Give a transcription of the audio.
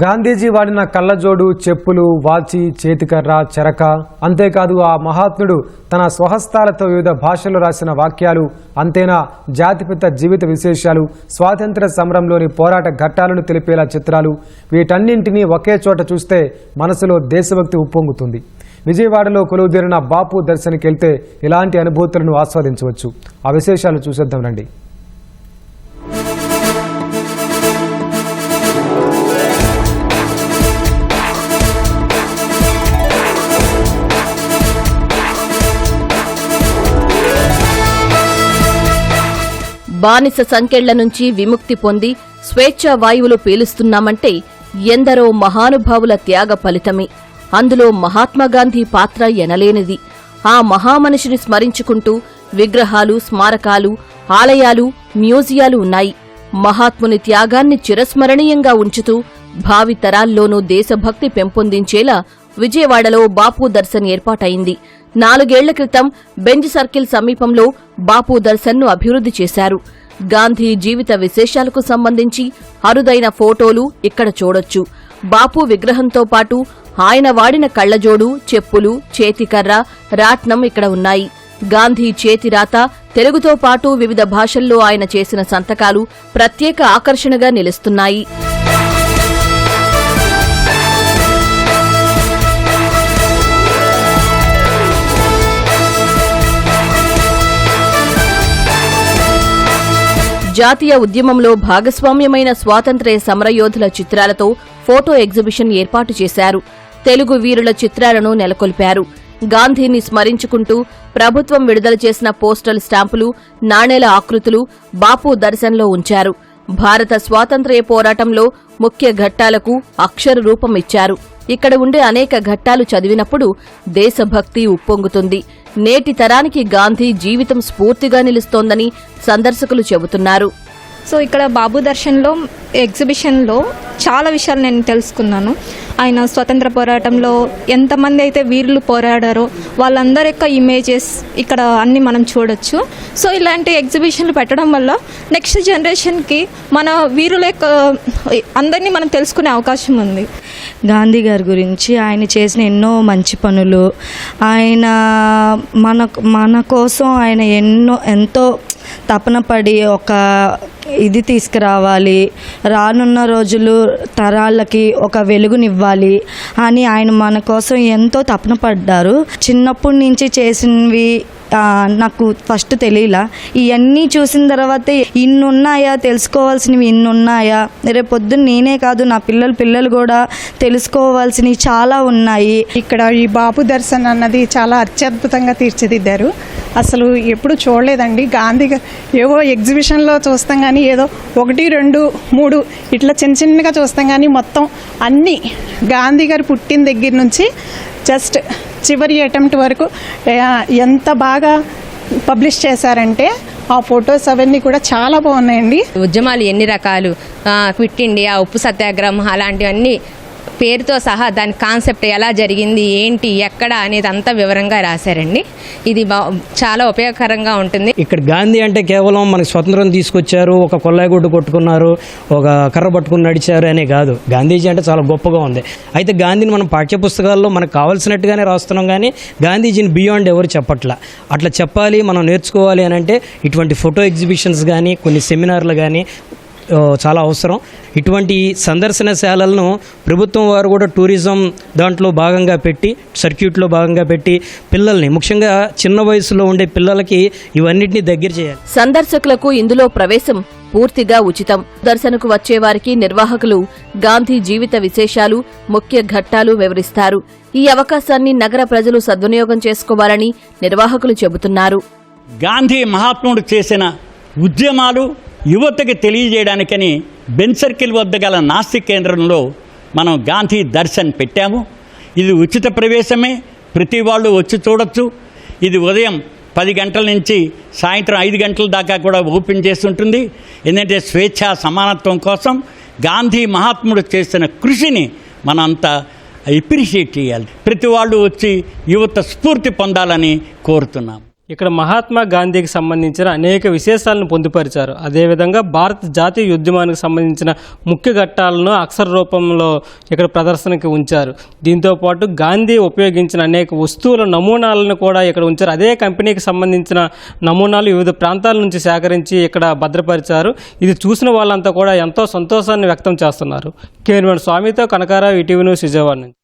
గాంధీజీ వాడిన కళ్ళజోడు చెప్పులు వాచి చేతికర్ర చెరక. అంతేకాదు ఆ మహాత్ముడు తన స్వహస్తాలతో వివిధ భాషల్లో రాసిన వాక్యాలు అంతేనా జాతిపిత జీవిత విశేషాలు స్వాతంత్ర సమరంలోని పోరాట ఘట్టాలను తెలిపేలా చిత్రాలు. వీటన్నింటినీ ఒకే చోట చూస్తే మనసులో దేశభక్తి ఉప్పొంగుతుంది. విజయవాడలో కొలువుదీరిన బాపు దర్శనకెళ్తే ఇలాంటి అనుభూతులను ఆస్వాదించవచ్చు. ఆ విశేషాలు చూసేద్దాం రండి. బానిస సంకెళ్ళ నుంచి విముక్తి పొంది స్వేచ్ఛా వాయువులు పీలుస్తున్నామంటే ఎందరో మహానుభావుల త్యాగ ఫలితమే. అందులో మహాత్మాగాంధీ పాత్ర ఎనలేనిది. ఆ మహామనిషిని స్మరించుకుంటూ విగ్రహాలు స్మారకాలు ఆలయాలు మ్యూజియాలు ఉన్నాయి. మహాత్ముని త్యాగాన్ని చిరస్మరణీయంగా ఉంచుతూ భావితరాల్లోనూ దేశభక్తి పెంపొందించేలా విజయవాడలో బాపు దర్శన్ ఏర్పాటైంది. నాలుగేళ్ళ క్రితం బెంజ్ సర్కిల్ సమీపంలో బాపు దర్శన్ను అభివృద్ధి చేశారు. గాంధీ జీవిత విశేషాలకు సంబంధించి అరుదైన ఫోటోలు ఇక్కడ చూడొచ్చు. బాపు విగ్రహంతో పాటు ఆయన వాడిన కళ్ళజోడు చెప్పులు చేతికర్ర రాట్నం ఇక్కడ ఉన్నాయి. గాంధీ చేతిరాత తెలుగుతో పాటు వివిధ భాషల్లో ఆయన చేసిన సంతకాలు ప్రత్యేక ఆకర్షణగా నిలుస్తున్నాయి. జాతీయ ఉద్యమంలో భాగస్వామ్యమైన స్వాతంత్ర్య సమరయోధుల చిత్రాలతో ఫోటో ఎగ్జిబిషన్ ఏర్పాటు చేశారు. తెలుగు వీరుల చిత్రాలను నెలకొల్పారు. గాంధీని స్మరించుకుంటూ ప్రభుత్వం విడుదల చేసిన పోస్టల్ స్టాంపులు నాణేల ఆకృతులు బాపు దర్శనంలో ఉంచారు. భారత స్వాతంత్ర్య పోరాటంలో ముఖ్య ఘట్టాలకు అక్షర రూపం ఇచ్చారు. ఇక్కడ ఉండే అనేక ఘట్టాలు చదివినప్పుడు దేశభక్తి ఉప్పొంగుతుంది. నేటి తరానికి గాంధీ జీవితం స్ఫూర్తిగా నిలుస్తోందని సందర్శకులు చెబుతున్నారు. సో ఇక్కడ బాబు దర్శన్లో ఎగ్జిబిషన్లో చాలా విషయాలు నేను తెలుసుకున్నాను. ఆయన స్వతంత్ర పోరాటంలో ఎంతమంది అయితే వీరులు పోరాడారో వాళ్ళందరి యొక్క ఇమేజెస్ ఇక్కడ అన్ని మనం చూడొచ్చు. సో ఇలాంటి ఎగ్జిబిషన్లు పెట్టడం వల్ల నెక్స్ట్ జనరేషన్కి మన వీరుల యొక్క అందరినీ మనం తెలుసుకునే అవకాశం ఉంది. గాంధీ గారి గురించి ఆయన చేసిన ఎన్నో మంచి పనులు ఆయన మన మన కోసం ఆయన ఎన్నో ఎంతో తపన పడి ఒక ఇది తీసుకురావాలి. రానున్న రోజులు తరాలకి ఒక వెలుగునివ్వాలి అని ఆయన మన కోసం ఎంతో తపన పడ్డారు. చిన్నప్పటి నుంచి చేసినవి నాకు ఫస్ట్ తెలియలా. ఇవన్నీ చూసిన తర్వాత ఇన్ని ఉన్నాయా తెలుసుకోవాల్సినవి ఇన్ని ఉన్నాయా రేపు పొద్దున్న నేనే కాదు నా పిల్లలు పిల్లలు కూడా తెలుసుకోవాల్సినవి చాలా ఉన్నాయి. ఇక్కడ ఈ బాపు దర్శన్ అన్నది చాలా అత్యద్భుతంగా తీర్చిదిద్దారు. అసలు ఎప్పుడు చూడలేదండి. గాంధీ ఏవో ఎగ్జిబిషన్లో చూస్తాం కానీ ఏదో ఒకటి రెండు మూడు ఇట్లా చిన్న చిన్నగా చూస్తాం కానీ మొత్తం అన్నీ గాంధీ గారు పుట్టిన దగ్గర నుంచి జస్ట్ చివరి అటెంప్ట్ వరకు ఎంత బాగా పబ్లిష్ చేశారంటే ఆ ఫొటోస్ అవన్నీ కూడా చాలా బాగున్నాయండి. ఉద్యమాలు ఎన్ని రకాలు? క్విట్ ఇండియా ఉప్పు సత్యాగ్రహం అలాంటివన్నీ పేరుతో సహా దాని కాన్సెప్ట్ ఎలా జరిగింది ఏంటి ఎక్కడ అనేది అంతా వివరంగా రాశారండి. ఇది చాలా ఉపయోగకరంగా ఉంటుంది. ఇక్కడ గాంధీ అంటే కేవలం మనకి స్వతంత్రం తీసుకొచ్చారు ఒక కొల్లాయిగుడ్డు కొట్టుకున్నారు ఒక కర్ర పట్టుకుని నడిచారు అనే కాదు. గాంధీజీ అంటే చాలా గొప్పగా ఉంది. అయితే గాంధీని మనం పాఠ్యపుస్తకాల్లో మనకు కావాల్సినట్టుగానే రాస్తున్నాం కానీ గాంధీజీని బియాండ్ ఎవరు చెప్పట్లా. అట్లా చెప్పాలి మనం నేర్చుకోవాలి అని అంటే ఇటువంటి ఫోటో ఎగ్జిబిషన్స్ కానీ కొన్ని సెమినార్లు కానీ చాలా అవసరం. ఇటువంటి సందర్శనశాలలను ప్రభుత్వం వారు కూడా టూరిజం దాంట్లో భాగంగా పెట్టి సర్క్యూట్లో భాగంగా పెట్టి పిల్లల్ని ముఖ్యంగా చిన్న వయసులో ఉండే పిల్లలకి ఇవన్నిటిని దగ్గర చేయాలి. సందర్శకులకు ఇందులో ప్రవేశం పూర్తిగా ఉచితం. దర్శనకు వచ్చేవారికి నిర్వాహకులు గాంధీ జీవిత విశేషాలు ముఖ్య ఘట్టాలు వివరిస్తారు. ఈ అవకాశాన్ని నగర ప్రజలు సద్వినియోగం చేసుకోవాలని నిర్వాహకులు చెబుతున్నారు. గాంధీ మహాత్ముడు చేసిన ఉద్యమాలు యువతకి తెలియజేయడానికని బెన్ సర్కిల్ వద్ద గల నాస్తిక్ కేంద్రంలో మనం గాంధీ దర్శన్ పెట్టాము. ఇది ఉచిత ప్రవేశమే. ప్రతి వాళ్ళు వచ్చి చూడొచ్చు. ఇది ఉదయం పది గంటల నుంచి సాయంత్రం ఐదు గంటల దాకా కూడా ఓపెన్ చేస్తుంటుంది ఎందుకంటే స్వేచ్ఛ సమానత్వం కోసం గాంధీ మహాత్ముడు చేసిన కృషిని మనంతా అప్రిషియేట్ చేయాలి. ప్రతి వాళ్ళు వచ్చి యువత స్ఫూర్తి పొందాలని కోరుతున్నాం. ఇక్కడ మహాత్మా గాంధీకి సంబంధించిన అనేక విశేషాలను పొందుపరిచారు. అదేవిధంగా భారత జాతీయ ఉద్యమానికి సంబంధించిన ముఖ్య ఘట్టాలను అక్షర రూపంలో ఇక్కడ ప్రదర్శనకి ఉంచారు. దీంతో పాటు గాంధీ ఉపయోగించిన అనేక వస్తువుల నమూనాలను కూడా ఇక్కడ ఉంచారు. అదే కంపెనీకి సంబంధించిన నమూనాలు వివిధ ప్రాంతాల నుంచి సేకరించి ఇక్కడ భద్రపరిచారు. ఇది చూసిన వాళ్ళంతా కూడా ఎంతో సంతోషాన్ని వ్యక్తం చేస్తున్నారు. కేవలం స్వామితో కనకారావు ఇటీవీ న్యూస్ విజయవాడ నుంచి.